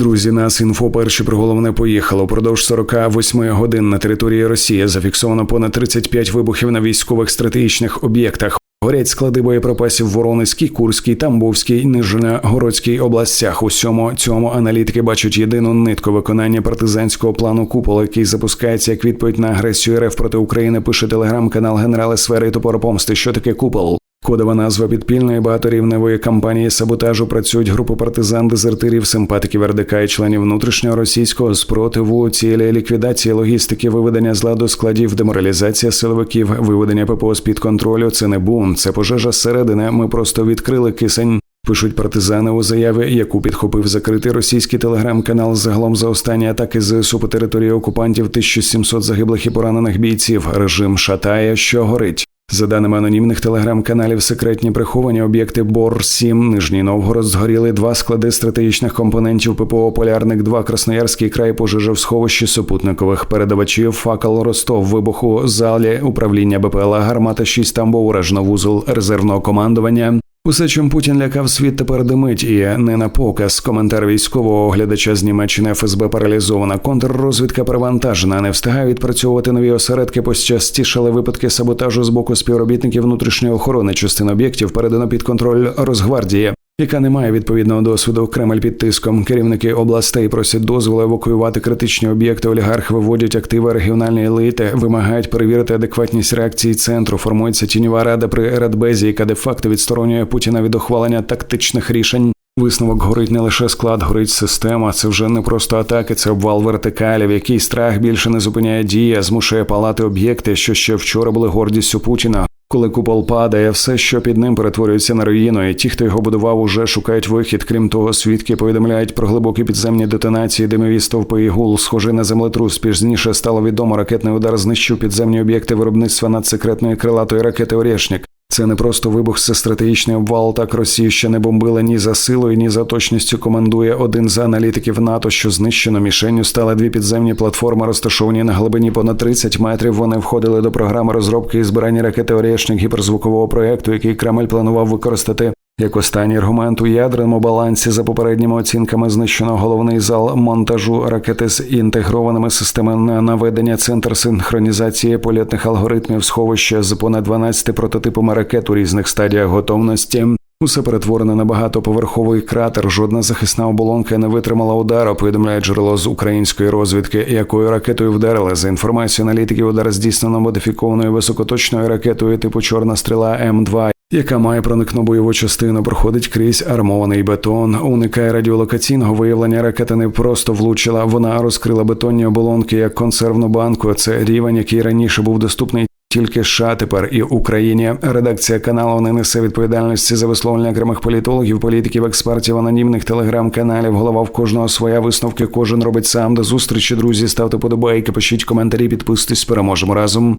Друзі, нас інфо перші про головне поїхало. Продовж 48 годин на території Росії зафіксовано понад 35 вибухів на військових стратегічних об'єктах. Горять склади боєприпасів в Воронезькій, Курській, Тамбовській, Нижньогородській областях. Усьому цьому аналітики бачать єдину нитку виконання партизанського плану купол, який запускається як відповідь на агресію РФ проти України. Пише телеграм-канал генерали сфери Топоропомсти. Що таке купол? Кодова назва підпільної багаторівневої кампанії саботажу працюють групи партизан, дезертирів, симпатиків РДК і членів внутрішнього російського спротиву, цілі ліквідації логістики, виведення з ладу складів, деморалізація силовиків, виведення ППО з під контролю. Це не бунт, це пожежа зсередини. Ми просто відкрили кисень. Пишуть партизани у заяві, яку підхопив закритий російський телеграм-канал. Загалом за останні атаки ЗСУ по території окупантів 1700 загиблих і поранених бійців. Режим шатає, що горить. За даними анонімних телеграм-каналів, секретні приховані об'єкти Бор 7 Нижній Новгород згоріли два склади стратегічних компонентів ППО Полярник, 2 Красноярський край пожежа в супутникових передавачів. Факел Ростов вибуху залі управління БПЛА гармата 6 Тамбов уражено вузол резервного командування. Усе, чим Путін лякав світ, тепер димить і не на показ. Коментар військового оглядача з Німеччини ФСБ паралізована. Контррозвідка перевантажена. Не встигає відпрацьовувати нові осередки. Постчастішали випадки саботажу з боку співробітників внутрішньої охорони. частин об'єктів передано під контроль Росгвардії. Яка не має відповідного досвіду Кремль під тиском. Керівники областей просять дозволу евакуювати критичні об'єкти. Олігархи виводять активи регіональної еліти, вимагають перевірити адекватність реакції центру. Формується тіньова рада при Радбезі, яка де факто відсторонює Путіна від ухвалення тактичних рішень. Висновок горить не лише склад, горить система. Це вже не просто атаки, це обвал вертикалі, в який страх більше не зупиняє дія, змушує палати об'єкти, що ще вчора були гордістю Путіна. Коли купол падає, все, що під ним перетворюється на руїну, і ті, хто його будував, уже шукають вихід. Крім того, свідки повідомляють про глибокі підземні детонації, димові стовпи і гул, схожий на землетрус. Пізніше стало відомо, ракетний удар знищив підземні об'єкти виробництва надсекретної крилатої ракети Орєшнік. Це не просто вибух, це стратегічний обвал. Так Росія ще не бомбила ні за силою, ні за точністю. Командує один з аналітиків НАТО, що знищено мішенню стали дві підземні платформи, розташовані на глибині понад 30 метрів. Вони входили до програми розробки і збирання ракети Орєшник гіперзвукового проекту, який Кремль планував використати. Як останній аргумент у ядерному балансі за попередніми оцінками знищено головний зал монтажу ракети з інтегрованими системами наведення, центр синхронізації польотних алгоритмів, сховище з понад 12 прототипами ракет у різних стадіях готовності. Усе перетворене на багатоповерховий кратер. Жодна захисна оболонка не витримала удару. Повідомляє джерело з української розвідки, якою ракетою вдарили. За інформацією аналітиків, удар здійснено модифікованою високоточною ракетою типу Чорна стріла М2 яка має проникну бойову частину, проходить крізь армований бетон, уникає радіолокаційного виявлення. Ракета не просто влучила, вона розкрила бетонні оболонки як консервну банку. Це рівень, який раніше був доступний. Тільки США тепер і Україні редакція каналу не несе відповідальності за висловлення окремих політологів, політиків, експертів, анонімних телеграм-каналів. Голова в кожного своя висновки. Кожен робить сам до зустрічі. Друзі, ставте подобайки, пишіть коментарі, підписуйтесь. Переможемо разом.